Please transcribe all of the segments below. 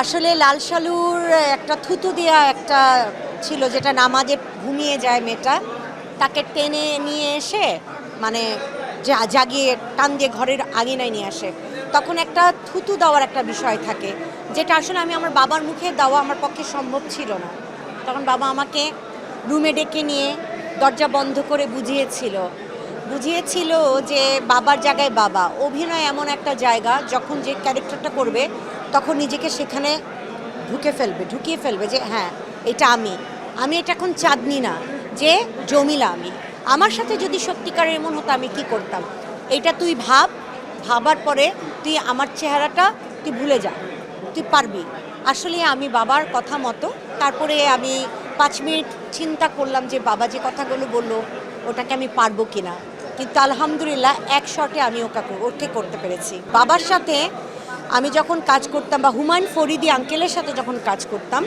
আসলে লাল সালুর একটা থুতু দেওয়া একটা ছিল যেটা নামাজে ঘুমিয়ে যায় মেয়েটা। তাকে টেনে নিয়ে এসে মানে জাগিয়ে, টান দিয়ে ঘরের আঙিনায় নিয়ে আসে। তখন একটা থুতু দেওয়ার একটা বিষয় থাকে, যেটা আসলে আমি আমার বাবার মুখে দেওয়া আমার পক্ষে সম্ভব ছিল না। তখন বাবা আমাকে রুমে ডেকে নিয়ে দরজা বন্ধ করে বুঝিয়েছিল বুঝিয়েছিল যে বাবার জায়গায় বাবা। অভিনয় এমন একটা জায়গা, যখন যে ক্যারেক্টারটা করবে, তখন নিজেকে সেখানে ঢুকে ফেলবে, ঢুকিয়ে ফেলবে যে হ্যাঁ এটা আমি। আমি এটা এখন চাঁদনি না, যে জমিলা আমি। আমার সাথে যদি সত্যিকারের এমন হতো, আমি কি করতাম? এটা তুই ভাব। ভাবার পরে তুই আমার চেহারাটা, তুই ভুলে যা। তুই পারবি। আসলে আমি বাবার কথা মতো, তারপরে আমি পাঁচ মিনিট চিন্তা করলাম যে, বাবা যে কথাগুলো বলল, ওটাকে আমি পারব কিনা? কিন্তু আলহামদুলিল্লাহ এক শটে আমি ওকে ওকে করতে পেরেছি। বাবার সাথে আমি যখন কাজ করতাম বা হুমায়ুন ফরিদি আঙ্কেলের সাথে যখন কাজ করতাম,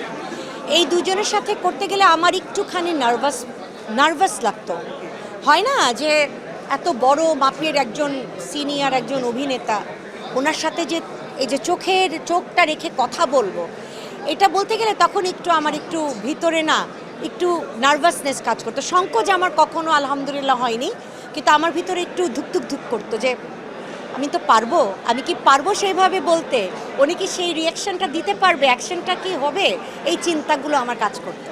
এই দুজনের সাথে করতে গেলে আমার একটুখানি নার্ভাস নার্ভাস লাগতো। হয় না যে এত বড় মাপের একজন সিনিয়র, একজন অভিনেতা, ওনার সাথে যে এই যে চোখের চোখটা রেখে কথা বলব, এটা বলতে গেলে তখন একটু আমার একটু ভিতরে না, একটু নার্ভাসনেস কাজ করতো। সংকোচ আমার কখনো আলহামদুলিল্লাহ হয়নি। কিন্তু আমার ভিতরে একটু ধুক ধুক ধুক করতো যে, আমি তো পারব, আমি কি পারব সেইভাবে বলতে? উনি কি সেই রিয়াকশনটা দিতে পারবে? অ্যাকশনটা কি হবে? এই চিন্তাগুলো আমার কাজ করতো।